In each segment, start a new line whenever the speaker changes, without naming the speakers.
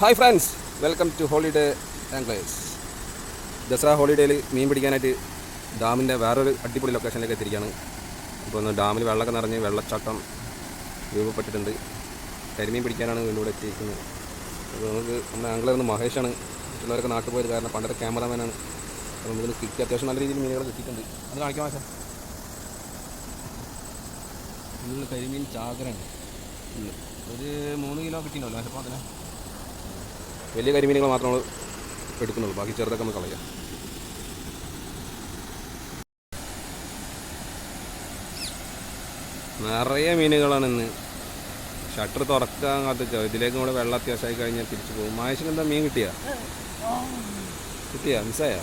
Hi friends welcome to holiday anglers Dussehra ഹോളിഡേയിൽ മീൻ പിടിക്കാനായിട്ട് ഡാമിന്റെ വേറൊരു അടിപൊളി ലൊക്കേഷനിലേക്ക് എത്തിയിരിക്കുകയാണ്. ഇപ്പോൾ ഒന്ന് ഡാമിൽ വെള്ളമൊക്കെ നിറഞ്ഞ് വെള്ളച്ചാട്ടം രൂപപ്പെട്ടിട്ടുണ്ട്. കരിമീൻ പിടിക്കാനാണ് ഇവിടെ എത്തിയിരിക്കുന്നത്. അപ്പോൾ നമുക്ക് നമ്മുടെ ആംഗ്ലർ ഒന്ന് മഹേഷാണ്. മറ്റുള്ളവരൊക്കെ നാട്ടിൽ പോയത് കാരണം പണ്ടത്തെ ക്യാമറമാനാണ് അപ്പോൾ നമുക്ക് കിട്ടി. അത്യാവശ്യം നല്ല രീതിയിൽ മീനുകൾ കിട്ടിയിട്ടുണ്ട്. അത് കാണിക്കാം മാഷ കരിമീൻ ചാകരാണ് ഒരു മൂന്ന് കിലോ കിട്ടിയിട്ടുണ്ടല്ലോ അപ്പോൾ അതിനെ വലിയ കരിമീനുകൾ മാത്രം നമ്മൾ എടുക്കുന്നുള്ളൂ. ബാക്കി ചെറുതൊക്കെ നമ്മൾ കളയാം. നിറയെ മീനുകളാണ് ഇന്ന്. ഷട്ടർ തുറക്കാൻ കാത്തിച്ചോ ഇതിലേക്ക് കൂടെ വെള്ളം അത്യാവശ്യമായി കഴിഞ്ഞാൽ തിരിച്ചു പോകും. മായച്ചിന് എന്താ മീൻ കിട്ടിയാ? കിട്ടിയാ? മിസ്സായാ?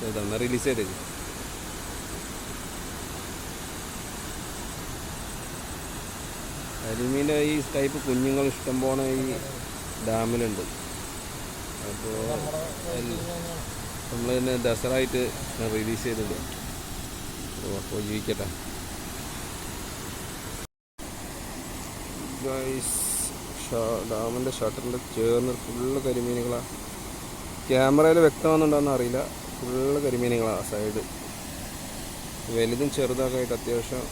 ചെറുതാണ് റിലീസ് ചെയ്തേക്ക്. കരിമീന്റെ ഈ ടൈപ്പ് കുഞ്ഞുങ്ങൾ ഇഷ്ടം പോണ ഈ ഡാമിലുണ്ട്. അപ്പോൾ നമ്മൾ തന്നെ ദസറായിട്ട് റിലീസ് ചെയ്തിട്ടുണ്ട്. അപ്പോൾ ജീവിക്കട്ടെ. ഡാമിന്റെ ഷട്ടറിന്റെ ചേർന്ന് ഫുള്ള് കരിമീനുകളാണ് ക്യാമറയിൽ വ്യക്തമാണെന്നുണ്ടോയെന്ന് അറിയില്ല. ഫുള്ള് കരിമീനുകളാണ് സൈഡ് വലുതും ചെറുതൊക്കെ ആയിട്ട് അത്യാവശ്യം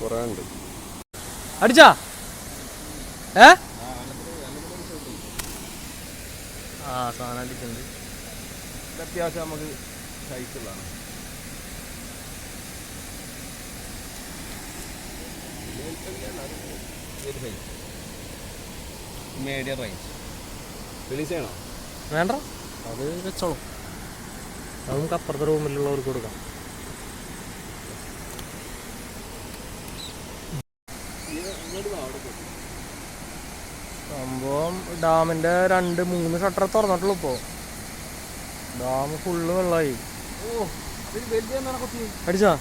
കുറേ ഉണ്ട്
അടിച്ചാ? ഏ? ആ സാധനം അടിക്കുന്നുണ്ട്
അത്യാവശ്യം നമുക്ക് സൈസുള്ളതാണ് മീഡിയം റേഞ്ച് റിലീസ് ചെയ്യണോ?
വേണ്ട. അത് വെച്ചോളൂ. അത് നമുക്ക് അപ്പുറത്തെ റൂമിലുള്ളവർക്ക് കൊടുക്കാം. സംഭവം ഡാമിന്റെ രണ്ട് മൂന്ന് ഷട്ടർ തുറന്നിട്ടുള്ളൂ ഇപ്പോ. ഡാം ഫുള്ള് വെള്ളമായി അടിച്ചാ?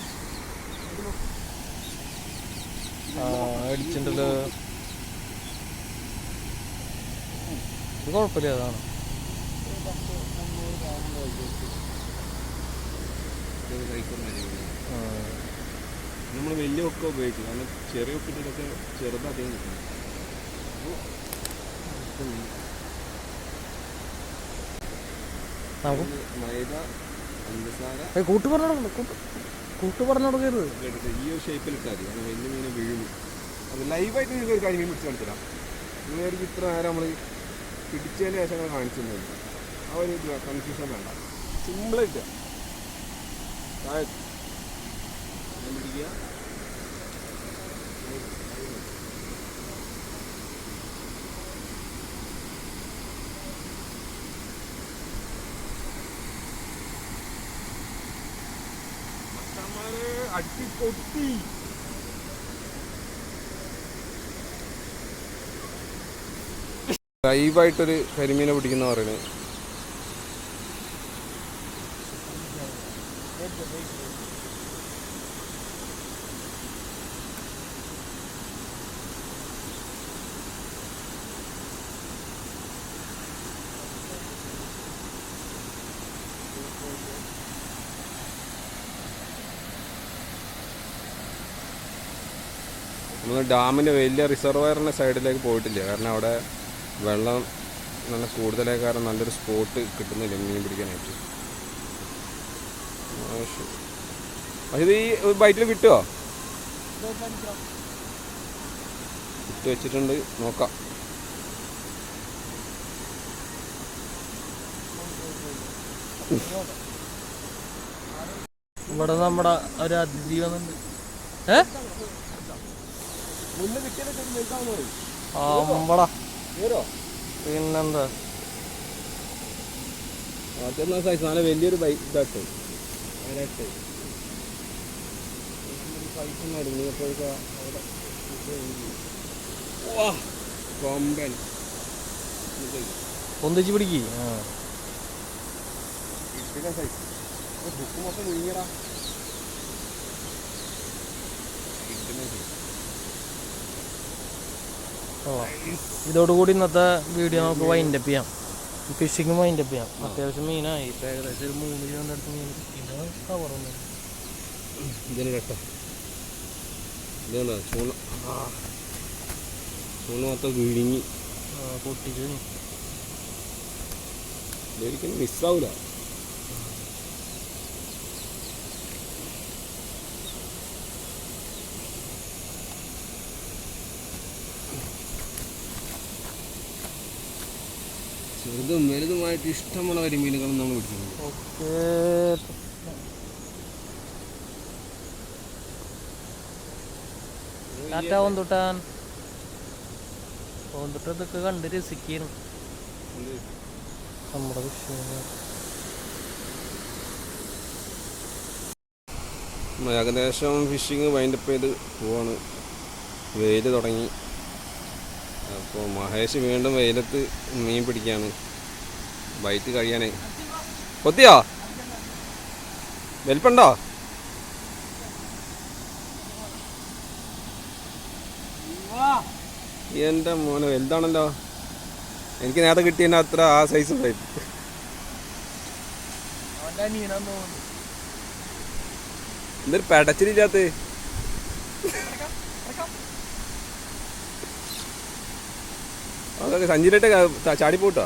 ആ അടിച്ചിട്ടുണ്ടല്ലോ ഇത് കുഴപ്പമില്ല അതാണ്.
നമ്മൾ വലിയ ഒക്കെ ഉപയോഗിക്കും കാരണം ചെറിയ ഒക്കെ ചെറുതധികം കിട്ടും
കൂട്ട് പറഞ്ഞു കൂട്ട് കൂട്ട് പറഞ്ഞു കൊടുക്കരുത്.
ഈ ഒരു ഷേപ്പിൽ വലിയ മീനെ വീഴും അത് ലൈവായിട്ട് നിങ്ങൾക്ക് ഒരു കരിമീൻ പിടിച്ച് കാണിച്ചിടാം നിങ്ങൾക്ക് ഇത്ര നേരം നമ്മൾ പിടിച്ചതിന് ശേഷം ഞങ്ങൾ കാണിച്ചു തന്നില്ല ആ ഒരു കൺഫ്യൂഷൻ വേണ്ട സിമ്പിളായിട്ട് പിടിക്കുക. മച്ചന്മാരെ അടി പൊട്ടി. ലൈവായിട്ടൊരു കരിമീനെ പിടിക്കുന്ന പറയുന്നത്. നമ്മൾ ഡാമിന്റെ വലിയ റിസർവയറിന്റെ സൈഡിലേക്ക് പോയിട്ടില്ല. കാരണം അവിടെ വെള്ളം നല്ല കൂടുതലായ കാരണം നല്ലൊരു സ്പോട്ട് കിട്ടുന്നില്ല മീൻ പിടിക്കാനായിട്ട്. പക്ഷേ ഈ ബൈറ്റിൽ കിട്ടുമോ ഇട്ട് വെച്ചിട്ടുണ്ട്. നോക്കാം.
ഇവിടെ നമ്മുടെ ഒരു അതിഥി വന്നിട്ടുണ്ട്. ഏ? അമ്പടാ. പിന്നെന്താ?
അത്യാവശ്യം സൈസ് നല്ല വലിയൊരു ബൈ ഇതാട്ട്. അതിനായിട്ട് സൈസ് നടുങ്ങിയപ്പോഴേക്ക് അവിടെ കൊമ്പൻ.
പൊന്തിച്ച് പിടിക്ക്. ആ.
ഇട്ടില്ല സൈസ് ബുക്ക് മൊത്തം മുങ്ങിയടാ
ഇതോടുകൂടി ഇന്നത്തെ വീഡിയോ നമുക്ക് വൈൻഡപ്പ് ചെയ്യാം. ഫിഷിങ് വൈൻഡപ്പ് ചെയ്യാം. അത്യാവശ്യം മീനായി. ഇപ്പം ഏകദേശം ഒരു മൂന്ന് കിലോന്റെ അടുത്ത് മീൻ. കിട്ടിയിട്ടുണ്ട് കവറൊന്നും
ഇതിന് കേട്ടോ. ഇതുണ്ടോ ചൂണ തൂണ് മൊത്തം വിഴുങ്ങി.
പൊട്ടിച്ച്.
ഒരിക്കലും മിസ്സാവൂല ചെറുതും വലുതുമായിട്ട് ഇഷ്ടമുള്ള കരിമീനുകളും നമ്മൾ പിടിച്ചിട്ടുണ്ട്
ഓക്കെ. ടാറ്റ ഓന്തുട്ടാൻ. ഓന്തുട്ട ഇതൊക്കെ കണ്ട് രസിക്കുന്നു നമ്മുടെ വിഷയം
ഏകദേശം ഫിഷിങ് വൈൻഡപ്പ് ചെയ്ത് പോവാണ്. വെയിൽ തുടങ്ങി. അപ്പോൾ മഹേഷ് വീണ്ടും വെയിലത്ത് മീൻ പിടിക്കുകയാണ് ബൈറ്റ് കഴിയാനേ കൊത്തിയോ? വലിപ്പുണ്ടോ? എന്റെ മോനെ വലുതാണല്ലോ. എനിക്ക് നേരത്തെ കിട്ടിയതിന്റെ അത്ര ആ സൈസ് ഉണ്ടായിരുന്നു എന്തൊരു പെടച്ചിലില്ലാത്ത അതൊക്കെ സഞ്ചിയിലിട്ട് ചാടിപ്പോട്ടോ?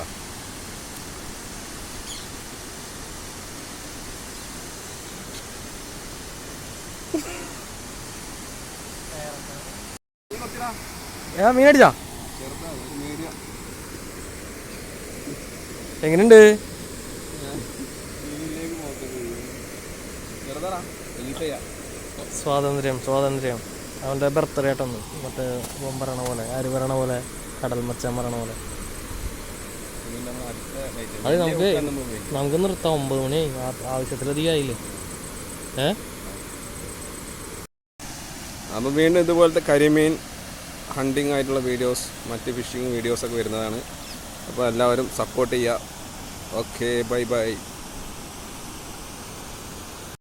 ഏ മീൻ അടിച്ചാ? എങ്ങനെയുണ്ട് സ്വാതന്ത്ര്യം സ്വാതന്ത്ര്യം. അവന്റെ ബർത്ത്ഡേ ആയിട്ടൊന്ന് മറ്റേ ഇവൻ പറയണ പോലെ ആര് പറയണ പോലെ കടൽ മച്ചാൻ പറയണ പോലെ. അത് നമുക്ക് നമുക്ക് നിർത്താം ഒമ്പത് മണി ആവശ്യത്തിലധികം ആയില്ലേ? ഏ?
അപ്പോൾ വീണ്ടും ഇതുപോലത്തെ കരിമീൻ ഹണ്ടിങ് ആയിട്ടുള്ള വീഡിയോസ് മറ്റ് ഫിഷിങ് വീഡിയോസൊക്കെ വരുന്നതാണ്. അപ്പോൾ എല്ലാവരും സപ്പോർട്ട് ചെയ്യുക. Okay bye bye